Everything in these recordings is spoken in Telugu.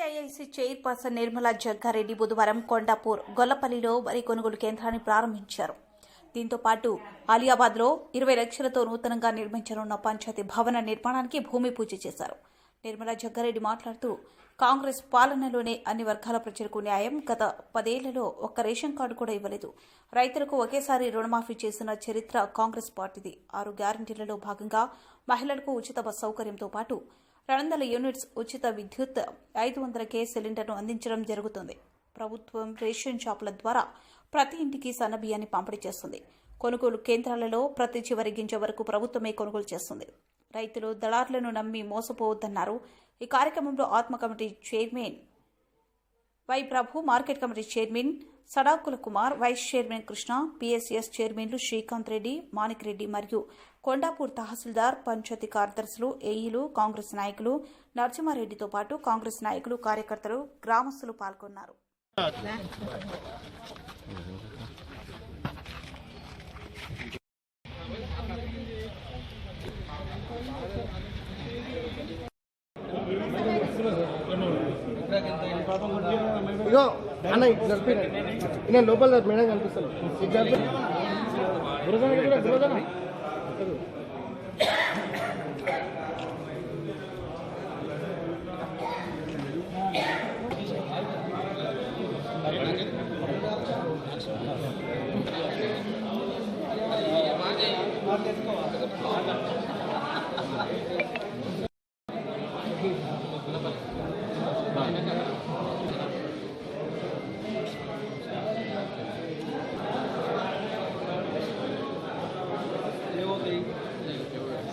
సిఐఐసి చైర్పర్సన్ నిర్మలా జగ్గారెడ్డి బుధవారం కొండాపూర్ గొల్లపల్లిలో వరి కొనుగోలు కేంద్రాన్ని ప్రారంభించారు. దీంతో పాటు ఆలియాబాద్లో ఇరవై లక్షలతో నూతనంగా నిర్మించనున్న పంచాయతీ భవన నిర్మాణానికి భూమి పూజ చేశారు. నిర్మలా జగ్గారెడ్డి మాట్లాడుతూ కాంగ్రెస్ పాలనలోనే అన్ని వర్గాల ప్రజలకు న్యాయం గత పదేళ్ళలో ఒక్క రేషన్ కార్డు కూడా ఇవ్వలేదు. రైతులకు ఒకేసారి రుణమాఫీ చేసిన చరిత్ర కాంగ్రెస్ పార్టీది. ఆరు గ్యారంటీలలో భాగంగా మహిళలకు ఉచిత బస్ సౌకర్యంతో పాటు రెండు వందల యూనిట్స్ ఉచిత విద్యుత్ ఐదు వందల కే సిలిండర్ను అందించడం జరుగుతుంది. ప్రభుత్వం రేషన్ షాపుల ద్వారా ప్రతి ఇంటికి సన్నబియ్యాన్ని పంపిణీ చేస్తుంది. కొనుగోలు కేంద్రాలలో ప్రతి చివరి గింజ వరకు ప్రభుత్వమే కొనుగోలు చేస్తుంది. రైతులు దళారులను నమ్మి మోసపోవద్దన్నారు. ఈ కార్యక్రమంలో ఆత్మ committee chairman Y Prabhu market committee chairman Sadakula Kumar vice chairman Krishna PSS చైర్మన్లు శ్రీకాంత్ రెడ్డి మాణిక్ రెడ్డి మరియు కొండాపూర్ తహసీల్దార్ పంచాయతీ కార్యదర్శులు ఏఈలు కాంగ్రెస్ నాయకులు నరసింహారెడ్డితో పాటు కాంగ్రెస్ నాయకులు కార్యకర్తలు గ్రామస్తులు పాల్గొన్నారు. అన్న నడిపి నేను లోపల మేడం కనిపిస్తాను ఇది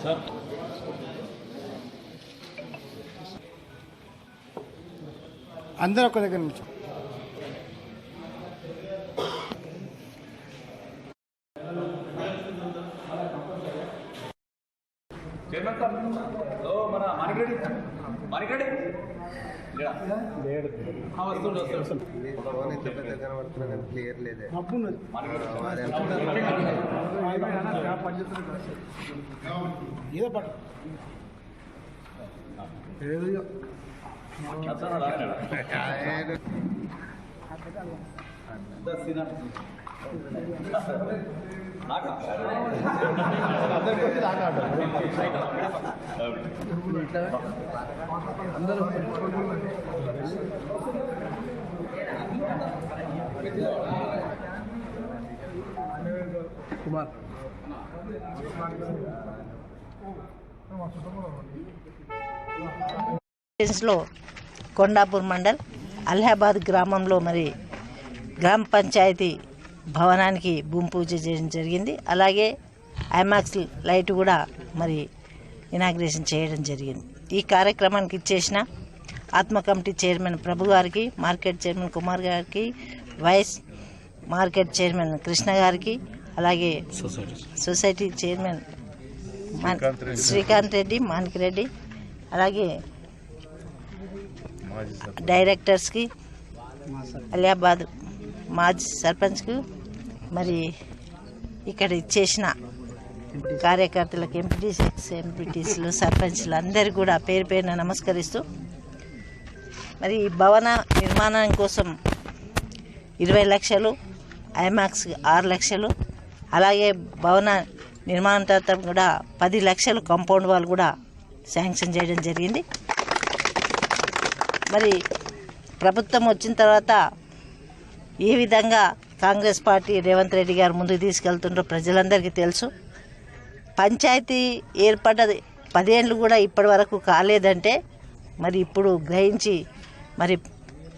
సార్. అందరూ ఒక దగ్గర నుంచి చైర్మన్ సార్ ఓ మన ఎంత పెద్ద కనబడుతున్నా కానీ క్లియర్ లేదే ఏదో పట్టు ఏదో ఇగో. అందరూ కుమార్లో కొండాపూర్ మండల్ అలహాబాద్ గ్రామంలో మరి గ్రామ పంచాయతీ భవనానికి భూమి పూజ చేయడం జరిగింది. అలాగే ఐమాక్స్ లైట్ కూడా మరి ఇనాగ్రేషన్ చేయడం జరిగింది. ఈ కార్యక్రమానికి ఇచ్చేసిన ఆత్మ కమిటీ చైర్మన్ ప్రభు గారికి మార్కెట్ చైర్మన్ కుమార్ గారికి వైస్ మార్కెట్ చైర్మన్ కృష్ణ గారికి అలాగే సొసైటీ చైర్మన్ మాన్- శ్రీకాంత్ రెడ్డి మాణిక్ రెడ్డి అలాగే డైరెక్టర్స్కి అలియాబాద్ మాజీ సర్పంచ్కు మరి ఇక్కడ ఇచ్చేసిన కార్యకర్తలకు ఎంపీటీసీస్ ఎంపీటీసీలు సర్పంచ్లు అందరికీ కూడా పేరు పేరున నమస్కరిస్తూ మరి ఈ భవన నిర్మాణం కోసం ఇరవై లక్షలు ఐమాక్స్ ఆరు లక్షలు అలాగే భవన నిర్మాణ తర్వాత కూడా పది లక్షలు కాంపౌండ్ వాళ్ళు కూడా శాంక్షన్ చేయడం జరిగింది. మరి ప్రభుత్వం వచ్చిన తర్వాత ఏ విధంగా కాంగ్రెస్ పార్టీ రేవంత్ రెడ్డి గారు ముందుకు తీసుకెళ్తుండ్రో ప్రజలందరికీ తెలుసు. పంచాయతీ ఏర్పడ్డది. పదేళ్ళు కూడా ఇప్పటి వరకు కాలేదంటే మరి ఇప్పుడు గ్రహించి మరి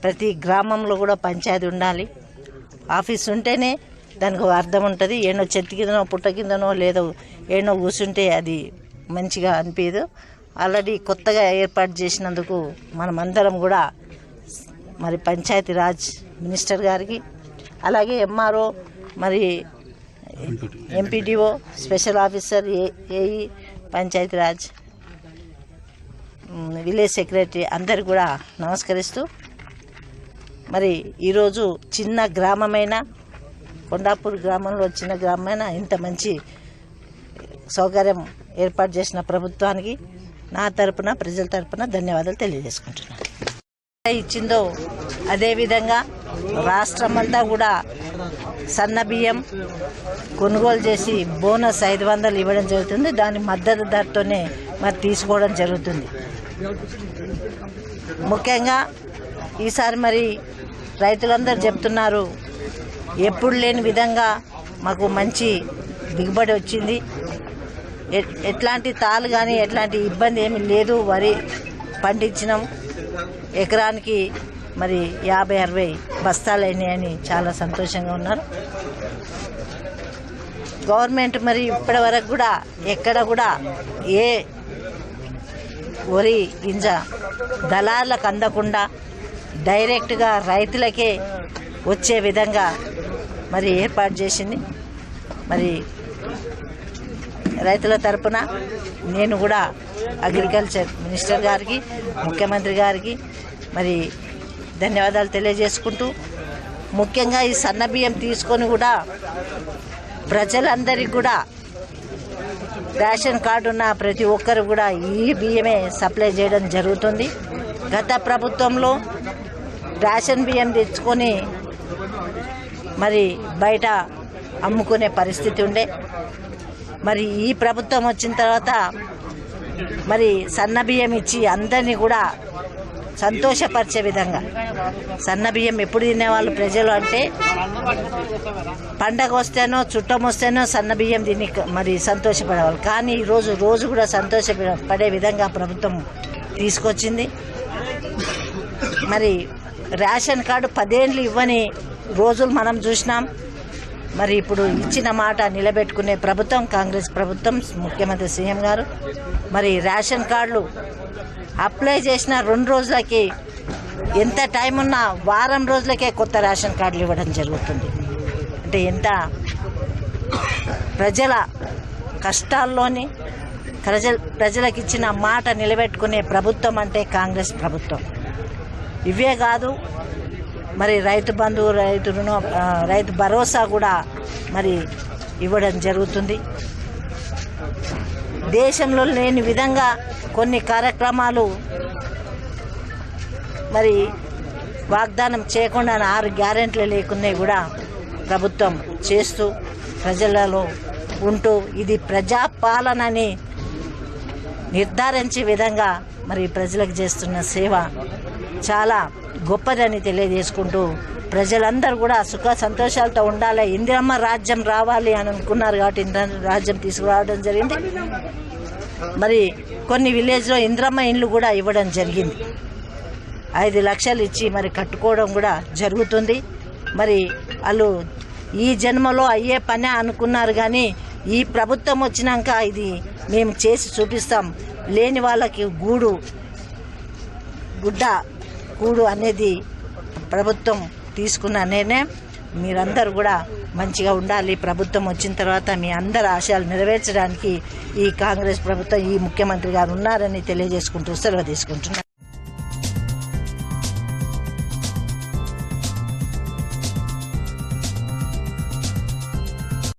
ప్రతి గ్రామంలో కూడా పంచాయతీ ఉండాలి. ఆఫీస్ ఉంటేనే దానికి అర్థం ఉంటుంది. ఏనో చెట్టు కిందనో పుట్ట కిందనో లేదో ఏనో కూర్చుంటే అది మంచిగా అనిపించదు ఆల్రెడీ కొత్తగా ఏర్పాటు చేసినందుకు మనమందరం కూడా మరి పంచాయతీ రాజ్ మినిస్టర్ గారికి అలాగే ఎంఆర్ఓ మరి MPTO special officer A AE Panchayati Raj village secretary అందరు కూడా నమస్కరిస్తూ మరి ఈరోజు చిన్న గ్రామమైన కొండాపూర్ గ్రామంలో చిన్న గ్రామమైన ఇంత మంచి సౌకర్యం ఏర్పాటు చేసిన ప్రభుత్వానికి నా తరపున ప్రజల తరపున ధన్యవాదాలు తెలియజేసుకుంటున్నాను. ఇచ్చిందో అదేవిధంగా రాష్ట్రమంతా కూడా సన్న బియ్యం కొనుగోలు చేసి బోనస్ ఐదు వందలు ఇవ్వడం జరుగుతుంది. దాని మద్దతు ధరతోనే మరి తీసుకోవడం జరుగుతుంది. ముఖ్యంగా ఈసారి మరి రైతులందరూ చెప్తున్నారు ఎప్పుడు లేని విధంగా మాకు మంచి దిగుబడి వచ్చింది. ఎట్లాంటి తాలు కానీ ఎట్లాంటి ఇబ్బంది ఏమీ లేదు. వరి పండించినాం. ఎకరానికి మరి యాభై అరవై బస్తాలు అయినాయని చాలా సంతోషంగా ఉన్నారు. గవర్నమెంట్ మరి ఇప్పటి వరకు కూడా ఎక్కడ కూడా ఏ వరి గింజ దళార్లకు అందకుండా డైరెక్ట్గా రైతులకే వచ్చే విధంగా మరి ఏర్పాటు చేసింది. మరి రైతుల తరపున నేను కూడా అగ్రికల్చర్ మినిస్టర్ గారికి ముఖ్యమంత్రి గారికి మరి ధన్యవాదాలు తెలియజేసుకుంటూ ముఖ్యంగా ఈ సన్న బియ్యం తీసుకొని కూడా ప్రజలందరికీ కూడా రేషన్ కార్డు ఉన్న ప్రతి ఒక్కరు కూడా ఈ బియ్యమే సప్లై చేయడం జరుగుతుంది. గత ప్రభుత్వంలో రేషన్ బియ్యం తెచ్చుకొని మరి బయట అమ్ముకునే పరిస్థితి ఉండే. మరి ఈ ప్రభుత్వం వచ్చిన తర్వాత మరి సన్న బియ్యం ఇచ్చి అందరినీ కూడా సంతోషపరిచే విధంగా. సన్న బియ్యం ఎప్పుడు తినేవాళ్ళు ప్రజలు అంటే పండగ వస్తేనో చుట్టం వస్తేనో సన్న బియ్యం తిని మరి సంతోషపడేవాళ్ళు. కానీ ఈరోజు రోజు కూడా సంతోషపడే విధంగా ప్రభుత్వం తీసుకొచ్చింది. మరి రేషన్ కార్డు పదేండ్లు ఇవ్వని రోజులు మనం చూసినాం. మరి ఇప్పుడు ఇచ్చిన మాట నిలబెట్టుకునే ప్రభుత్వం కాంగ్రెస్ ప్రభుత్వం ముఖ్యమంత్రి సీఎం గారు. మరి రేషన్ కార్డులు అప్లై చేసిన రెండు రోజులకి ఎంత టైం ఉన్నా వారం రోజులకే కొత్త రేషన్ కార్డులు ఇవ్వడం జరుగుతుంది. అంటే ఎంత ప్రజల కష్టాల్లోని ప్రజల ప్రజలకు ఇచ్చిన మాట నిలబెట్టుకునే ప్రభుత్వం అంటే కాంగ్రెస్ ప్రభుత్వం. ఇవే కాదు మరి రైతు బంధు రైతు రుణ రైతు భరోసా కూడా మరి ఇవ్వడం జరుగుతుంది. దేశంలో లేని విధంగా కొన్ని కార్యక్రమాలు మరి వాగ్దానం చేయకుండా ఆరు గ్యారెంట్లు లేకున్నాయి కూడా ప్రభుత్వం చేస్తూ ప్రజలలో ఉంటూ ఇది ప్రజాపాలనని నిర్ధారించే విధంగా మరి ప్రజలకు చేస్తున్న సేవ చాలా గొప్పదని తెలియజేసుకుంటూ ప్రజలందరూ కూడా సుఖ సంతోషాలతో ఉండాలి. ఇందిరమ్మ రాజ్యం రావాలి అని అనుకున్నారు కాబట్టి ఇందిరమ్మ రాజ్యం తీసుకురావడం జరిగింది. మరి కొన్ని విలేజ్లో ఇంద్రమ్మ ఇండ్లు కూడా ఇవ్వడం జరిగింది. ఐదు లక్షలు ఇచ్చి మరి కట్టుకోవడం కూడా జరుగుతుంది. మరి వాళ్ళు ఈ జన్మలో అయ్యే పనే అనుకున్నారు కానీ ఈ ప్రభుత్వం వచ్చినాక ఇది మేము చేసి చూపిస్తాం. లేని వాళ్ళకి గూడు గుడ్డ గూడు అనేది ప్రభుత్వం తీసుకున్న నిర్ణయం. మీరందరూ కూడా మంచిగా ఉండాలి. ప్రభుత్వం వచ్చిన తర్వాత మీ అందరి ఆశయాలు నెరవేర్చడానికి ఈ కాంగ్రెస్ ప్రభుత్వం ఈ ముఖ్యమంత్రి గారు ఉన్నారని తెలియజేసుకుంటూ సెలవు తీసుకుంటున్నారు